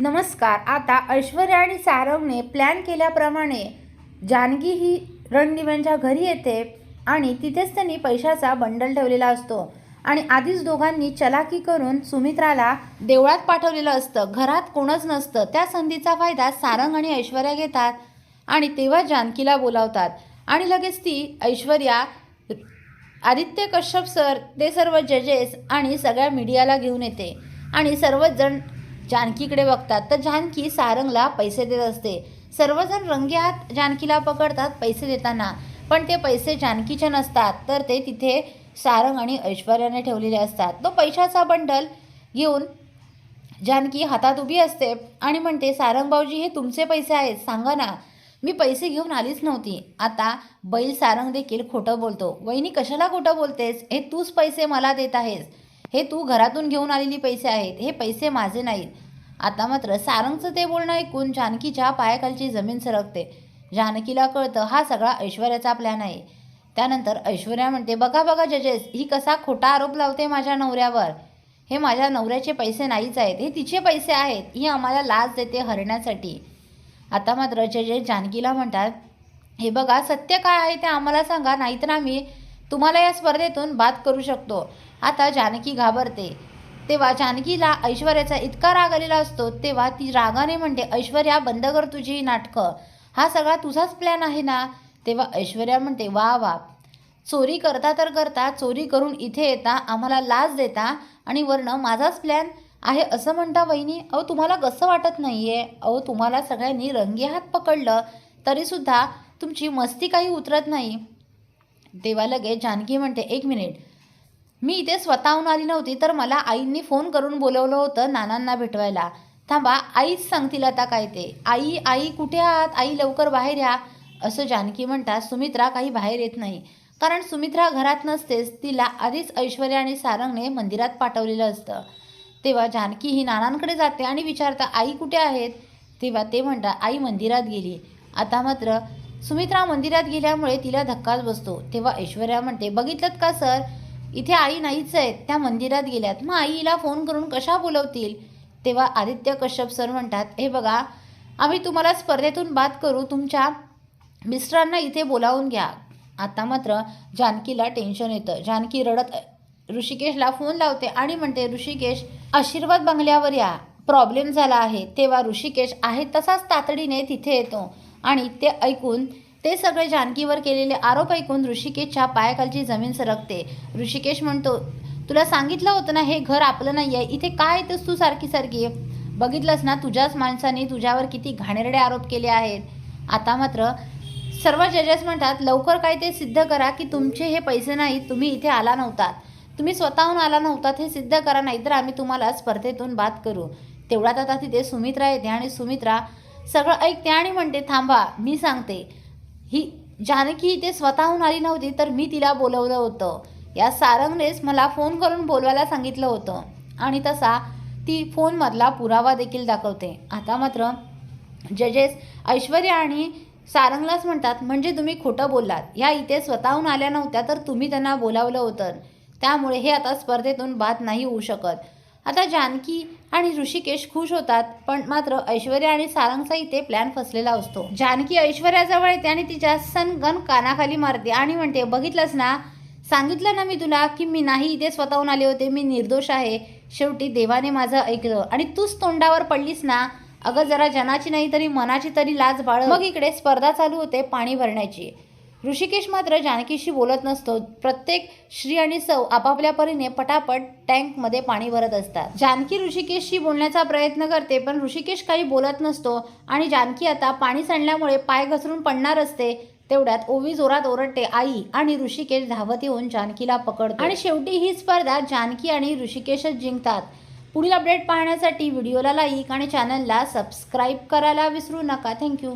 नमस्कार. आता ऐश्वर्या आणि सारंगने प्लॅन केल्याप्रमाणे जानकी ही रणदिव्यांच्या घरी येते आणि तिथेच त्यांनी पैशाचा बंडल ठेवलेला असतो. आणि आधीच दोघांनी चलाकी करून सुमित्राला देवळात पाठवलेलं असतं. घरात कोणच नसतं. त्या संधीचा फायदा सारंग आणि ऐश्वर्या घेतात आणि तेव्हा जानकीला बोलावतात. आणि लगेच ती ऐश्वर्या आदित्य कश्यप सर ते सर्व जजेस आणि सगळ्या मीडियाला घेऊन येते. आणि सर्वजण जानकीकडे बघतात तर जानकी सारंगला पैसे देत असते. सर्वजण रंग्यात जानकीला पकडतात पैसे देताना पण ते पैसे जानकीचे नसतात तर ते तिथे सारंग आणि ऐश्वर्याने ठेवलेले असतात. तो पैशाचा बंडल घेऊन जानकी हातात उभी असते आणि म्हणते सारंग भाऊजी हे तुमचे पैसे आहेत सांगा ना. मी पैसे घेऊन आलीच नव्हती. आता बैल सारंग देखील खोटं बोलतो. वहिनी कशाला खोटं बोलतेस? हे तूच पैसे मला देत आहेस. हे तू घरातून घेऊन आलेली पैसे आहेत हे पैसे माझे नाहीत. आता मात्र सारंगचं ते बोलणं ऐकून जानकीच्या पायाखालची जमीन सरकते. जानकीला कळतं हा सगळा ऐश्वर्याचा प्लॅन आहे. त्यानंतर ऐश्वर्या म्हणते बघा बघा जजेस ही कसा खोटा आरोप लावते माझ्या नवऱ्यावर. हे माझ्या नवऱ्याचे पैसे नाहीच आहेत हे तिचे पैसे आहेत ही आम्हाला लाच देते हरण्यासाठी. आता मात्र जजेस जानकीला म्हणतात हे बघा सत्य काय आहे ते आम्हाला सांगा नाहीतर आम्ही तुम्हाला या स्पर्धेतून बाद करू शकतो. आता जानकी घाबरते. तेव्हा जानकीला ऐश्वर्याचा इतका राग आलेला असतो तेव्हा ती रागाने म्हणते ऐश्वर्या बंद कर तुझी नाटकं. हा सगळा तुझाच प्लॅन आहे ना? तेव्हा ऐश्वर्या म्हणते वा वा. चोरी करता तर करता चोरी करून इथे येता आम्हाला लाज देता आणि वरनं माझाच प्लॅन आहे असं म्हणता वहिनी. अहो तुम्हाला कसं वाटत नाही आहे अहो तुम्हाला सगळ्यांनी रंगेहात पकडलं तरीसुद्धा तुमची मस्ती काही उतरत नाही. तेव्हा लगेच जानकी म्हणते एक मिनिट. मी इथे स्वतःहून आली नव्हती तर मला आईंनी फोन करून बोलवलं होतं नानांना भेटवायला. थांबा आईच सांगतील आता काय ते. आई आई कुठे आहात? आई लवकर बाहेर या असं जानकी म्हणतात. सुमित्रा काही बाहेर येत नाही. कारण सुमित्रा घरात नसतेच तिला आधीच ऐश्वर्या आणि सारंगने मंदिरात पाठवलेलं असतं. तेव्हा जानकी ही नानांकडे जाते आणि विचारता आई कुठे आहेत? तेव्हा ते म्हणतात आई मंदिरात गेली. आता मात्र सुमित्रा मंदिरात गेल्यामुळे तिला धक्काच बसतो. तेव्हा ऐश्वर्या म्हणते बघितलं का सर? इथे आई नाहीच आहेत त्या मंदिरात गेल्यात. मग आईला फोन करून कशा बोलवतील? तेव्हा आदित्य कश्यप सर म्हणतात हे बघा आम्ही तुम्हाला स्पर्धेतून बाद करू तुमच्या मिस्टरांना इथे बोलावून घ्या. आता मात्र जानकीला टेन्शन येतं. जानकी रडत ऋषिकेशला फोन लावते आणि म्हणते ऋषिकेश आशीर्वाद बंगल्यावर या. प्रॉब्लेम झाला आहे. तेव्हा ऋषिकेश आहे तसाच तातडीने तिथे येतो. आणि ते ऐकून ते सगळे जानकीवर केलेले आरोप ऐकून ऋषिकेशच्या पायाखालची जमीन सरकते. ऋषिकेश म्हणतो तुला सांगितलं होतं ना हे घर आपलं नाही आहे इथे काय येतस तू सारखी सारखी? बघितलंस ना तुझ्याच माणसाने तुझ्यावर किती घाणेरडे आरोप केले आहेत. आता मात्र सर्व जजेस म्हणतात लवकर काय ते सिद्ध करा की तुमचे हे पैसे नाहीत तुम्ही इथे आला नव्हतात. तुम्ही स्वतःहून आला नव्हतात हे सिद्ध करा नाहीतर आम्ही तुम्हाला स्पर्धेतून बाद करू. तेवढ्यात आता तिथे सुमित्रा येते आणि सुमित्रा सगळं ऐकते आणि म्हणते थांबा मी सांगते. ही जानकी इथे स्वतःहून आली नव्हती तर मी तिला बोलवलं होतं. या सारंगनेच मला फोन करून बोलवायला सांगितलं होतं. आणि तसा ती फोनमधला पुरावा देखील दाखवते. आता मात्र जजेस ऐश्वर्या आणि सारंगलाच म्हणतात म्हणजे तुम्ही खोटं बोललात. ह्या इथे स्वतःहून आल्या नव्हत्या तर तुम्ही त्यांना बोलावलं होतं. त्यामुळे हे आता स्पर्धेतून बाद नाही होऊ शकत. आता जानकी आणि ऋषिकेश खुश होतात पण मात्र ऐश्वर्या आणि सारंगचा इथे प्लॅन फसलेला असतो. जानकी ऐश्वर्याजवळ येते आणि तिच्या सनगन कानाखाली मारते आणि म्हणते बघितलंच ना? सांगितलं ना मी तुला की मी नाही इथे स्वतःहून आले होते मी निर्दोष आहे. शेवटी देवाने माझं ऐकलं आणि तूच तोंडावर पडलीस ना? अगं जरा जनाची नाही तरी मनाची तरी लाज बाळ मग इकडे स्पर्धा चालू होते पाणी भरण्याची. ऋषिकेश मात्र जानकीशी बोलत नसतो. प्रत्येक श्री आणि सौ आपापल्या परीने पटापट टँकमध्ये पाणी भरत असतात. जानकी ऋषिकेशशी बोलण्याचा प्रयत्न करते पण ऋषिकेश काही बोलत नसतो आणि जानकी आता पाणी सांडल्यामुळे पाय घसरून पडणार असते तेवढ्यात ओवी जोरात ओरडते आई आणि ऋषिकेश धावत येऊन जानकीला पकडतो. आणि शेवटी ही स्पर्धा जानकी आणि ऋषिकेशच जिंकतात. पुढील अपडेट पाहण्यासाठी व्हिडिओला लाईक आणि चॅनलला सबस्क्राईब करायला विसरू नका. थँक्यू.